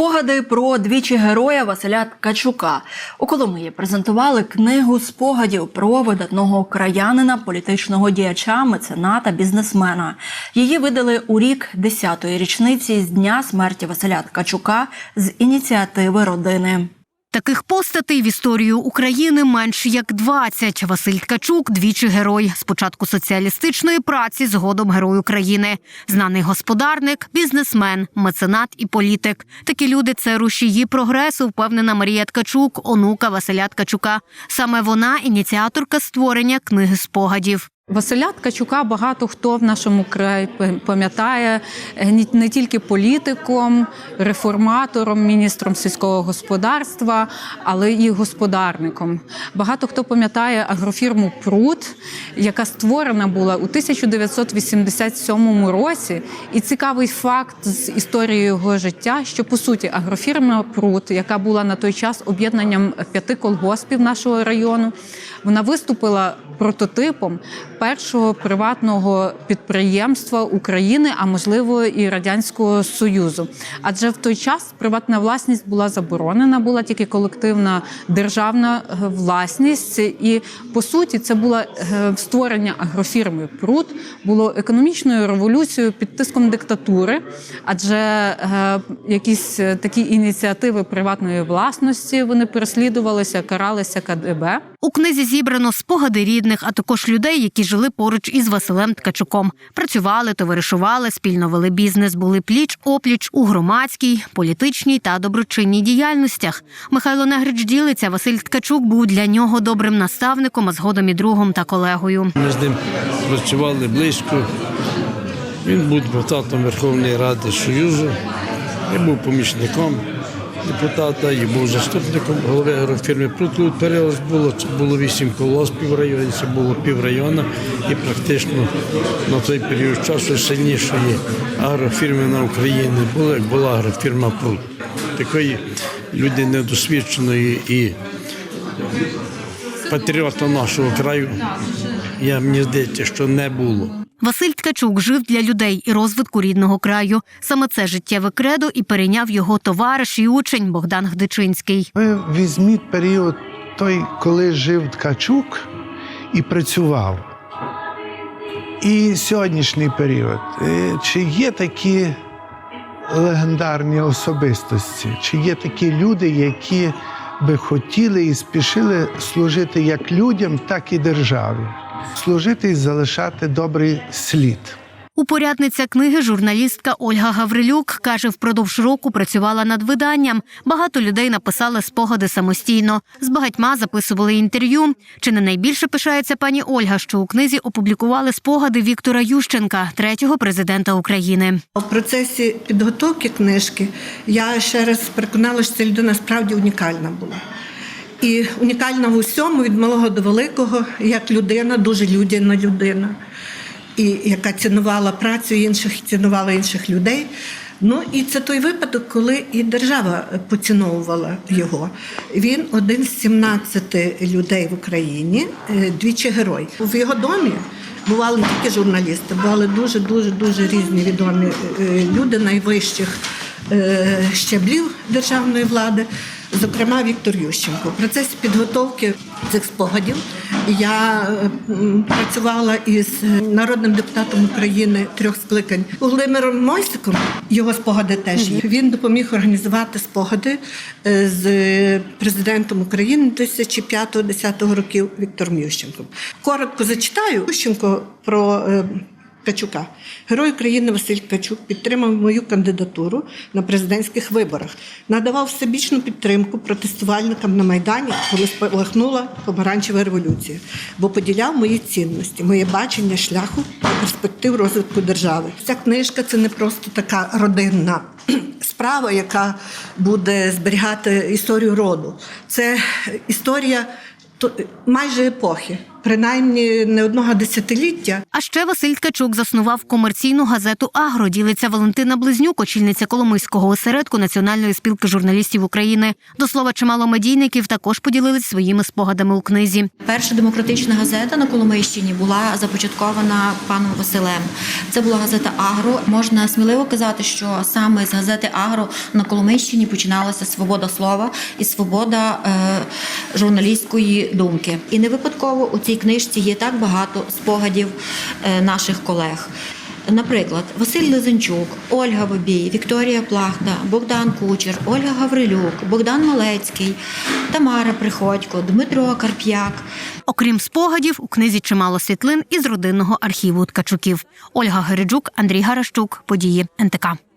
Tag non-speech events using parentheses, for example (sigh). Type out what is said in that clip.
Спогади про двічі героя Василя Ткачука у Коломиї презентували книгу спогадів про видатного краянина, політичного діяча, мецената, бізнесмена. Її видали у рік 10-ї річниці з дня смерті Василя Ткачука з ініціативи родини. Таких постатей в історію України менш як 20. Василь Ткачук двічі герой. Спочатку соціалістичної праці, згодом герой України. Знаний господарник, бізнесмен, меценат і політик. Такі люди це рушії прогресу, впевнена Марія Ткачук, онука Василя Ткачука. Саме вона ініціаторка створення книги спогадів. Василя Ткачука багато хто в нашому краї пам'ятає е, не тільки політиком, реформатором, міністром сільського господарства, але і господарником. Багато хто пам'ятає агрофірму Прут, яка створена була у 1987 році. І цікавий факт з історією його життя, що по суті агрофірма Прут, яка була на той час об'єднанням п'яти колгоспів нашого району, вона виступила прототипом першого приватного підприємства України, а можливо і радянського союзу. Адже в той час приватна власність була заборонена, була тільки колективна державна е, власність. І по суті, це було е, створення агрофірми Прут було економічною революцією під тиском диктатури, адже е, якісь такі ініціативи приватної власності вони переслідувалися, каралися КДБ. У книзі зібрано спогади рідних, а також людей, які жили поруч із Василем Ткачуком. Працювали, товаришували, спільно вели бізнес, були пліч опліч у громадській, політичній та доброчинній діяльностях. Михайло Негрич ділиться. Василь Ткачук був для нього добрим наставником, а згодом і другом та колегою. Ми з ним працювали близько. Він був депутатом Верховної Ради Союзу, я був помічником депутата, і був заступником голови агрофірми. Тут період було, це було вісім колоспів в це було піврайона. І практично на той період часу сильнішої агрофірми на Україні було, як була агрофірма Прут. Такої людини недосвідченої і патріота нашого краю, я мені здається, що не було. Василь Ткачук жив для людей і розвитку рідного краю. Саме це життєве кредо і перейняв його товариш і учень Богдан Гдичинський. Ви візьміть період той, коли жив Ткачук і працював. І сьогоднішній період. Е, Чи є такі легендарні особистості, чи є такі люди, які би хотіли і спішили служити як людям, так і державі, служити і залишати добрий слід. Упорядниця книги журналістка Ольга Гаврилюк каже, впродовж року працювала над виданням. Багато людей написали спогади самостійно. З багатьма записували інтерв'ю. Чи не найбільше пишається пані Ольга, що у книзі опублікували спогади Віктора Ющенка, третього президента України. У процесі підготовки книжки я ще раз переконалася, що ця людина справді унікальна була. І унікальна в усьому від малого до великого, як людина, дуже людяна людина, і яка цінувала працю інших, цінувала інших людей. Ну і це той випадок, коли і держава поціновувала його. Він один з 17 людей в Україні, е, двічі герой. В його домі бували не тільки журналісти, бували дуже дуже дуже різні відомі е, люди найвищих е, щаблів державної влади. Зокрема, Віктор Ющенко. В процесі підготовки цих спогадів я е, працювала із народним депутатом України трьох скликань Володимиром Мойсиком. Його спогади теж є. Він допоміг організувати спогади е, з президентом України 2005-2010 років Віктором Ющенком. Коротко зачитаю Ющенко про. Ткачука. Герой України Василь Ткачук підтримав мою кандидатуру на президентських виборах, надавав всебічну підтримку протестувальникам на Майдані, коли спалахнула помаранчева революція, бо поділяв мої цінності, моє бачення шляху та перспектив розвитку держави. Ця книжка це не просто така родинна (clears throat) справа, яка буде зберігати історію роду. Це історія то- майже епохи. Принаймні не одного десятиліття. А ще Василь Ткачук заснував комерційну газету Агро. Ділиться Валентина Близнюк, очільниця Коломийського осередку Національної спілки журналістів України. До слова, чимало медійників також поділились своїми спогадами у книзі. Перша демократична газета на Коломийщині була започаткована паном Василем. Це була газета Агро. Можна сміливо казати, що саме з газети Агро на Коломийщині починалася свобода слова і свобода е, журналістської думки. І не випадково у цій книжці є так багато спогадів е, наших колег. Наприклад, Василь Лизанчук, Ольга Бабій, Вікторія Плахта, Богдан Кучер, Ольга Гаврилюк, Богдан Малецький, Тамара Приходько, Дмитро Карп'як. Окрім спогадів, у книзі чимало світлин із родинного архіву Ткачуків. Ольга Гереджук, Андрій Гарашчук. Події НТК.